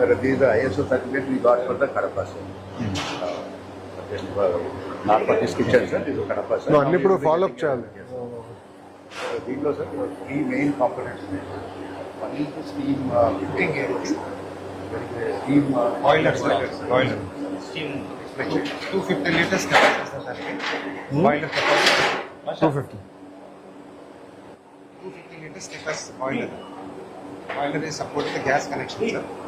Sir, these are ISO certificate we got for the Kadapa, sir. Uh, Narcotics kitchen, sir, this is Kadapa, sir. No, అన్ని ఇప్పుడు follow up చేయాలి. Yes, sir. Uh, దీంట్లో sir three main components ఉన్నాయి one is steam fitting steam boiler boiler steam two fifty litres capacity sir దానికి boiler two fifty two fifty litres capacity boiler boiler is support the gas connection sir two fifty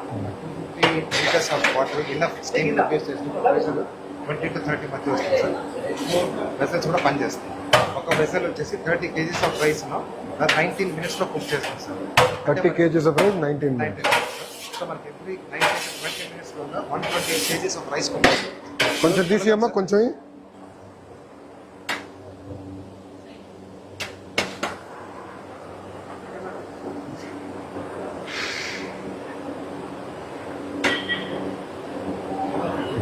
Litres of water enough steam produce చేసిన twenty two thirty మధ్య వస్తుంది sir four vessels కూడా పనిచేస్తాయి ఒక vessel వచ్చేసి thirty kgs of rice nineteen మినిట్స్లో cook చేస్తాం sir. Thirty kgs of rice nineteen so మనకి ఎవ్రీ నైన్టీన్ ట్వంటీ మినిట్స్లో one twenty eight kgs of rice cook కొంచెం తీసియమ్మా కొంచెం ఇయ్యి. వేడిగా అవుతుంది పులుగమే మేడం ఇది. ఈ రోజు కూడా పులుగ మేడం పల్లికి చట్నీ పులుగము ఈరోజు రాగి జావా. ఈరోజు ఈ రోజు ఈ రోజు మెను కూడా ఫిక్స్ చేస్తాం రాగి ఆ? జావా. కూడా మెను కూడా ఫిక్స్ చేస్తాం చూసా చూసా ఈ రైస్ అయితే మీకు బాగా కాగలదు సార్ పొడిగా మన సూపర్ రైస్ అయితే మీరు సన్న గట్టిగా బియ్యం ఇచ్చినప్పటి నుంచి బాగా ఎగాలి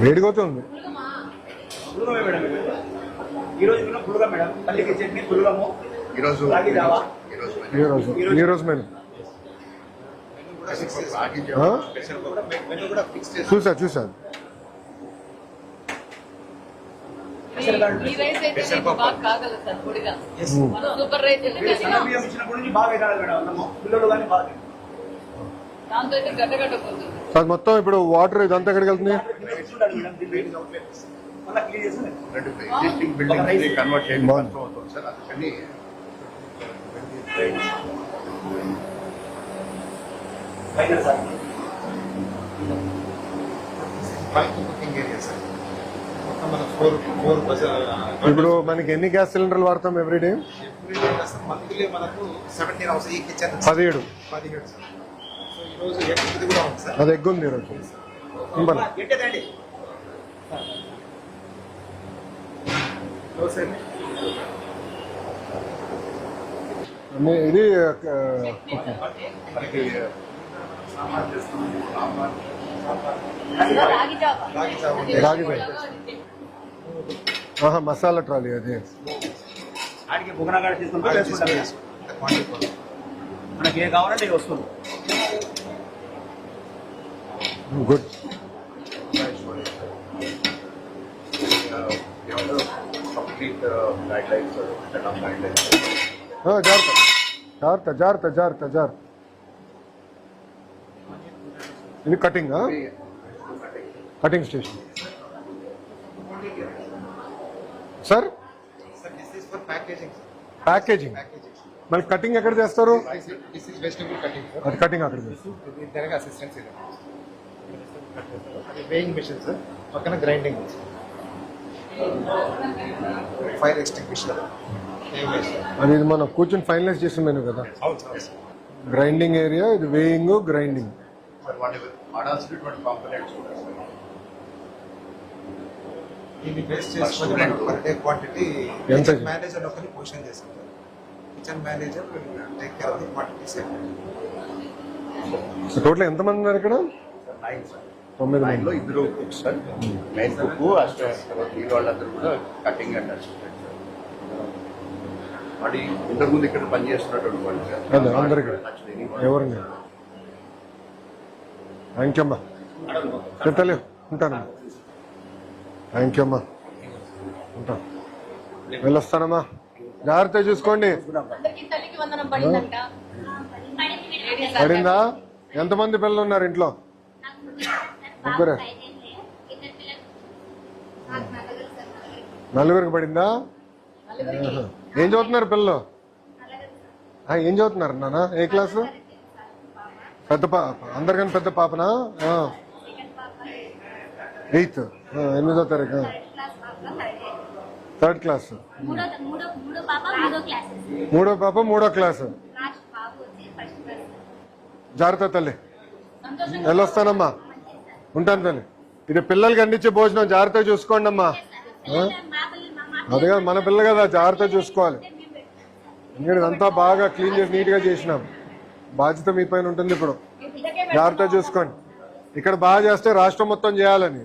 మేడం అన్నము. పిల్లలు కానీ బాగా దాంతో అయితే గడ్డగడ్డపోతుంది అది మొత్తం ఇప్పుడు వాటర్ ఇదంతా ఎక్కడికి వెళ్తుంది? ఎగ్జిస్టింగ్ కన్వర్ట్ చేయడం. కష్టం అవుతుంది సార్ అందుకని ఇప్పుడు మనకి ఎన్ని గ్యాస్ సిలిండర్లు వాడతాం ఎవ్రీడే మంత్లీ మనకు సెవెంటీన్ అవర్స్ ఈ కిచెన్ పదిహేడు పదిహేడు అది ఎగ్ ఉంది ఈరోజు. ఇది రాగి. ఆహా, మసాలా ట్రాలీ అది. ఆడికి బుగనగాడ తీసుకుంటూ మనకి ఏ కావాలంటే వస్తుంది. Good. Complete guide lines set of guide lines ఆ, జాగ్రత్త జాగ్రత్త జాగ్రత్త జాగ్రత్త జాగ్రత్త ఇది cutting cutting station sir packaging మళ్ళీ కటింగ్ ఎక్కడ చేస్తారు? కటింగ్ సార్ అది కటింగ్ అక్కడ అసిస్టెన్స్ అది వేయింగ్ మిషన్ సార్ పక్కన గ్రైండింగ్ ఫైర్ ఎక్స్టింగ్విషర్. అది ఇది మనం కూర్చొని ఫైనలైజ్ చేసిన మెను కదా? గ్రైండింగ్ ఏరియా ఇది వేయింగ్ గ్రైండింగ్ దీన్ని బేస్ చేసుకొని per day quantity? Kitchen manager ఒకరిని position kitchen manager take care of the quantity set total ఎంతమంది ఉన్నారు ఇక్కడ? నైన్ సార్ తొమ్మిది ఇద్దరు cooks sir main cook assistant వాళ్ళందరూ కూడా కటింగ్ అండ్ అసిస్టెంట్ సార్ ఇంతకుముందు ఇక్కడ పనిచేస్తున్నటువంటి వాళ్ళు సార్ అదే అందరికి. ఎవరిని థ్యాంక్ యూ అమ్మా చెప్తలే ఉంటానమ్మా థ్యాంక్ యూ అమ్మా ఉంటాను వెళ్ళొస్తానమ్మా. జాగ్రత్త చూసుకోండి. అందరికి తల్లికి వందనం పడిందంట. Ladies అందరికీ. పడిందా? ఎంతమంది పిల్లలు ఉన్నారు ఇంట్లో? ముగ్గురే. నలుగురికి పడిందా. ఏం చదువుతున్నారు పిల్లలు? ఏం చదువుతున్నారు నాన్న? ఏ క్లాసు? పెద్ద పాప అందరికన్నా పెద్ద పాపనా? ఎయిత్. ఎనిమిదో తారీఖు. Third class. మూడో పాప మూడో క్లాస్. జాగ్రత్త తల్లి. వెళ్ళొస్తానమ్మా ఉంటాను తల్లి. ఇది పిల్లలకి అందించే భోజనం జాగ్రత్తగా చూసుకోండి అమ్మా. అదే కదా మన పిల్ల కదా జాగ్రత్తగా చూసుకోవాలి. ఎందుకంటే ఇదంతా బాగా క్లీన్ చేసి నీట్గా చేసినాం. బాధ్యత మీ పైన ఉంటుంది ఇప్పుడు. జాగ్రత్తగా చూసుకోండి. ఇక్కడ బాగా చేస్తే రాష్ట్రం మొత్తం చేయాలని.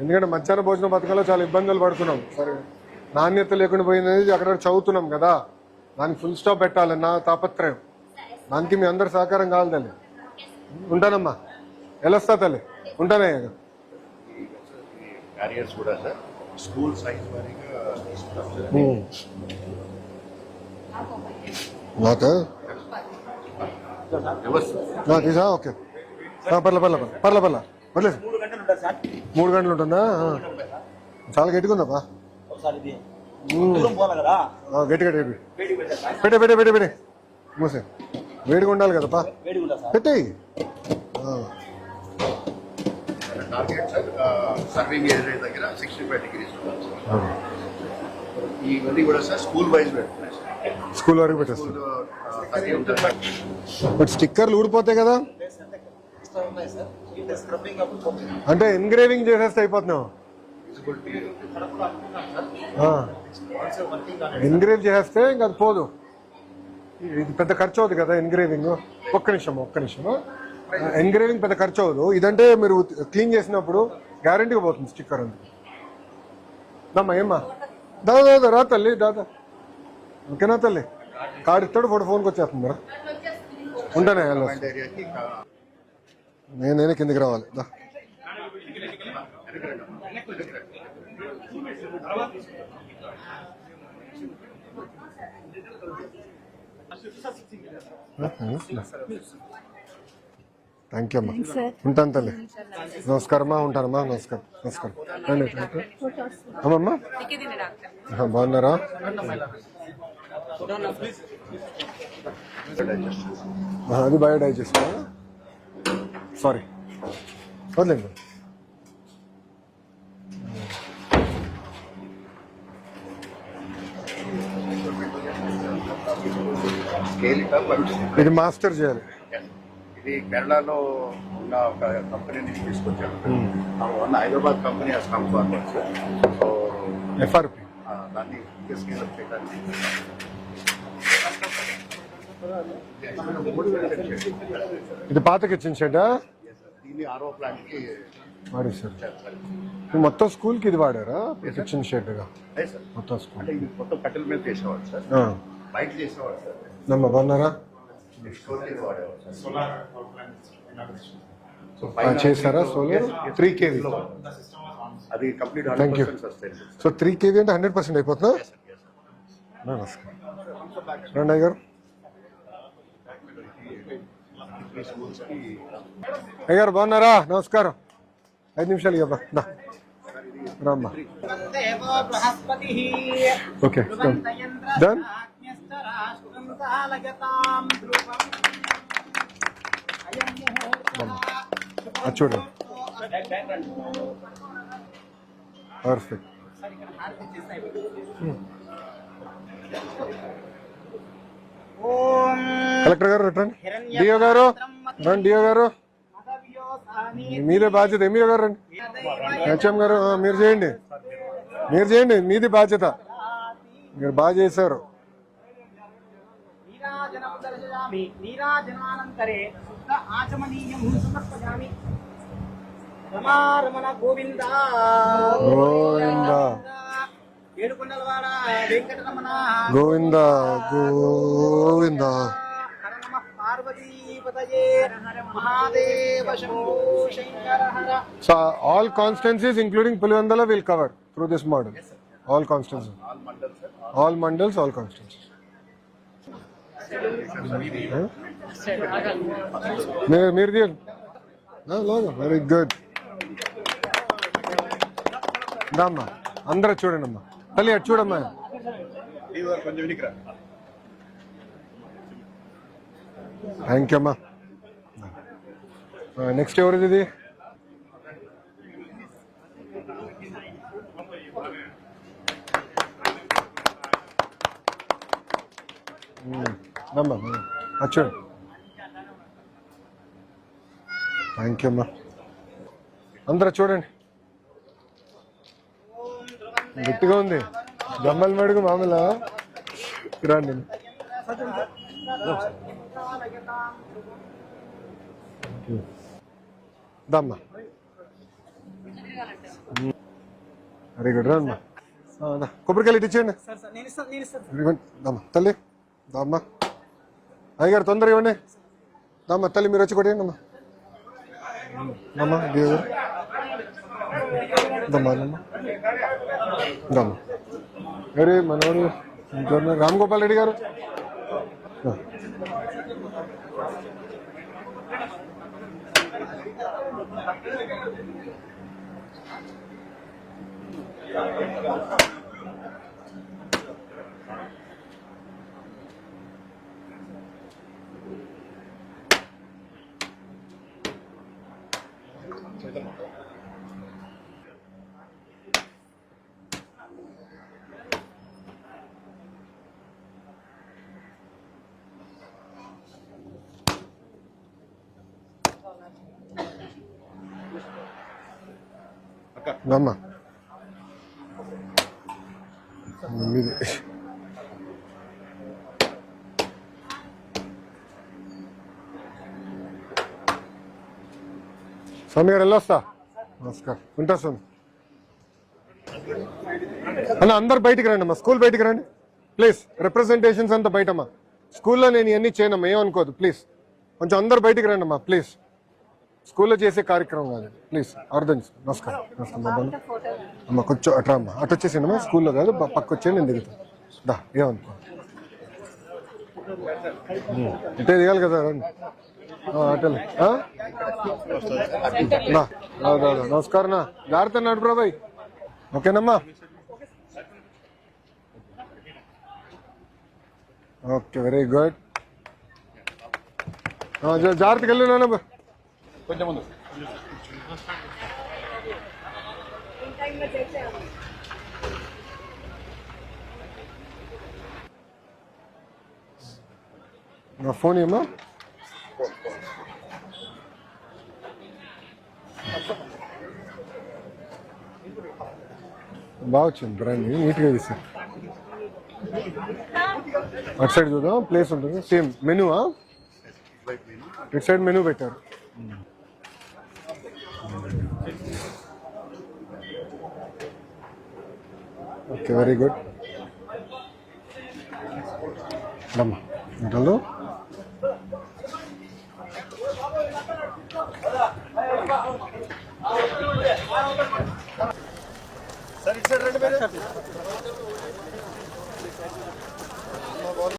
ఎందుకంటే మధ్యాహ్న భోజన పథకంలో చాలా ఇబ్బందులు పడుతున్నాం. సరే. నాణ్యత లేకుండా పోయింది అక్కడ చదువుతున్నాం కదా. దానికి ఫుల్ స్టాప్ పెట్టాలి నా తాపత్రయం. దానికి మీ అందరు సహకారం కావాలి తల్లి. ఉంటానమ్మా. వెళ్ళొస్తా తల్లి? ఉంటానే క్యారియర్స్ కూడా సార్ స్కూల్ సైజ్ వారీగా ఇస్తున్నాం సార్ నాకా వ్యవస్థ నా తీసా? ఓకే. పర్లే పర్లే పర్లే పర్లే పర్లే. పర్లేదు మూడు గంటలు ఉంటుంది సార్. మూడు గంటలు ఉంటుందా? ఆ. చాలా గట్టిగా ఉందప్పా ఒకసారి ఇది. దూరం పోవాలి కదా. ఆ, గట్టిగా గట్టి సార్. పెట్టే పెట్టే పెట్టే పెట్టే. మూసే. వేడిగా ఉండాలి కదప్పా. పెట్టేయి. టార్గెట్ సార్ సర్వింగ్ ఏరియా దగ్గర సిక్స్టీ ఫైవ్ డిగ్రీస్ ఇవన్నీ కూడా sir school wise sir. School వరకు పెట్టేస్తాం స్కూల్ థర్టీ ఉంటుంది. సార్ బట్ స్టిక్కర్లు ఊడిపోతాయి కదా. అంటే ఎంగ్రేవింగ్ చేసేస్తే అయిపోతున్నావు. ఎంగ్రేవ్ చేస్తే ఇంకా అది పోదు. ఇది పెద్ద ఖర్చు అవుతుంది కదా ఎంగ్రేవింగ్ ఒక్క నిమిషం ఒక్క నిమిషం. ఎంగ్రేవింగ్ పెద్ద ఖర్చు అవ్వదు. ఇదంటే మీరు క్లీన్ చేసినప్పుడు గ్యారంటీగా పోతుంది స్టిక్కర్ అంత. దమ్మా ఏమ్మా? దాదా దాదా రా తల్లి దాదా. ఓకేనా తల్లి? కార్డు ఇస్తాడు ఫోటో ఫోన్కి వచ్చేస్తుంది రా ఉంటానే నేను నేనే కిందికి రావాలి. దా. థ్యాంక్ యూ అమ్మా ఉంటాను తల్లి. నమస్కారమ్మా ఉంటానమ్మా నమస్కారం నమస్కారం. రండి. అమ్మమ్మా? బాగున్నారా? అది బయోడైజెస్ట్? సారీ. వదిలేండి ఇది మాస్టర్ చేయాలి. ఇది కేరళలో ఉన్న ఒక కంపెనీని తీసుకొచ్చాను one Hyderabad company has come forward so FRP ఆ, దాన్ని స్కేల్ అప్ చేయడానికి. ఇది పాతకి ఇచ్చిన షెడ్ దీన్ని ఆరో ప్లాంట్కి ఇది మొత్తం స్కూల్కి ఇది వాడారా? షెడ్గా అదే సార్ మొత్తం స్కూల్ మొత్తం కట్టెల మీద చేసేవాడు సార్ ఆ. బయట చేసేవాడు సార్ నమ్మ బాగున్నారా? చేశారా సోలార్ త్రీ కేవీ అది complete. Percent sustain so three KV అంటే హండ్రెడ్ పర్సెంట్ అయిపోతుందా? నమస్కారం. రండి అయ్య గారు అయ్యారు బాగున్నారా? నమస్కారం. ఐదు నిమిషాలు ఇవ్వ దా. రామ్మా. ఓకే డన్ చూడండి పర్ఫెక్ట్ కలెక్టర్ గారు రండి. డిఓ గారు రండి డిఓ గారు. మీదే బాధ్యత ఎంఈఓ గారు రండి. హెచ్ఎం గారు మీరు చేయండి. మీరు చేయండి మీది బాధ్యత. మీరు బాగా చేశారు. నీరాజనం దర్శయామి నీరాజనానంతరే శుద్ధ ఆచమనీయం సమర్పయామి రమారమణ గోవింద గోవింద ఏడుకొండలవాడ వెంకటరమణ గోవింద గోవింద హర నమ పార్వతీపతయే Mahadeva Shambho Shankara Hara so all constituencies including Pulivendula will cover through this model మీరు మీరు తీయండి వెరీ గుడ్ అమ్మా అందరూ చూడండి అమ్మా తల్లి అటు చూడమ్మా థ్యాంక్ యూ అమ్మా నెక్స్ట్ ఎవరిది ఇది? అమ్మా చూడండి థ్యాంక్ యూ అమ్మా. అందరూ చూడండి. గట్టిగా ఉంది. జమ్మల్ మడుగు మామూలు? రండి. దమ్మా వెరీ గుడ్ రమ్మా కొబ్బరికాయలు ఇటు ఇచ్చేయండి. దమ్మా తల్లి. దమ్మా అయ్యగారు తొందరగా ఇవ్వండి. దమ్మ తల్లి మీరు వచ్చి కొట్టేయండి అమ్మా దమ్మ దేవుడు దమ్మా నమ్మా దమ్మా. అరే మనోడు ఇంకెవరు రామ్ గోపాల్ రెడ్డి గారు. నమ్మా మీది. స్వామి గారు వెళ్ళొస్తా. నమస్కారం. ఉంటా స్వామి. అన్న అందరు బయటికి రండి అమ్మా. స్కూల్ బయటికి రండి. ప్లీజ్ రిప్రజెంటేషన్స్ అంతా బయటమ్మా. స్కూల్లో నేను ఇవన్నీ చేయనమ్మా. ఏమనుకోదు. ప్లీజ్. కొంచెం అందరు బయటికి రండి అమ్మా ప్లీజ్. స్కూల్లో చేసే కార్యక్రమం కాదు. ప్లీజ్ అర్థం చేసుకో నమస్కారం. నమస్కారం. అమ్మ కొంచెం అట్రా అమ్మ అటు వచ్చేసిందమ్మా స్కూల్లో కాదు పక్క వచ్చేయండి నేను దిగుతాను దా ఏమనుకో. ఇటే దిగాలి కదా రండి. ఆ, అటలే. నమస్కారం నా. జాగ్రత్త నడుపురా బాయ్ ఓకేనమ్మా? Okay very good. జాగ్రత్తగా వెళ్ళు నాన్న కొంచెం ముందు. నా ఫోన్ ఏమో? బాగా వచ్చింది బ్రాండ్ నీట్గా తీసాను అటు సైడ్ చూద్దాం ప్లేస్ ఉంటుంది. సేమ్ మెనూ ఇటు సైడ్ మెనూ పెట్టారు. ఓకే వెరీ గుడ్ రమ్మా ఇంట్లో సార్ ఇటు సైడ్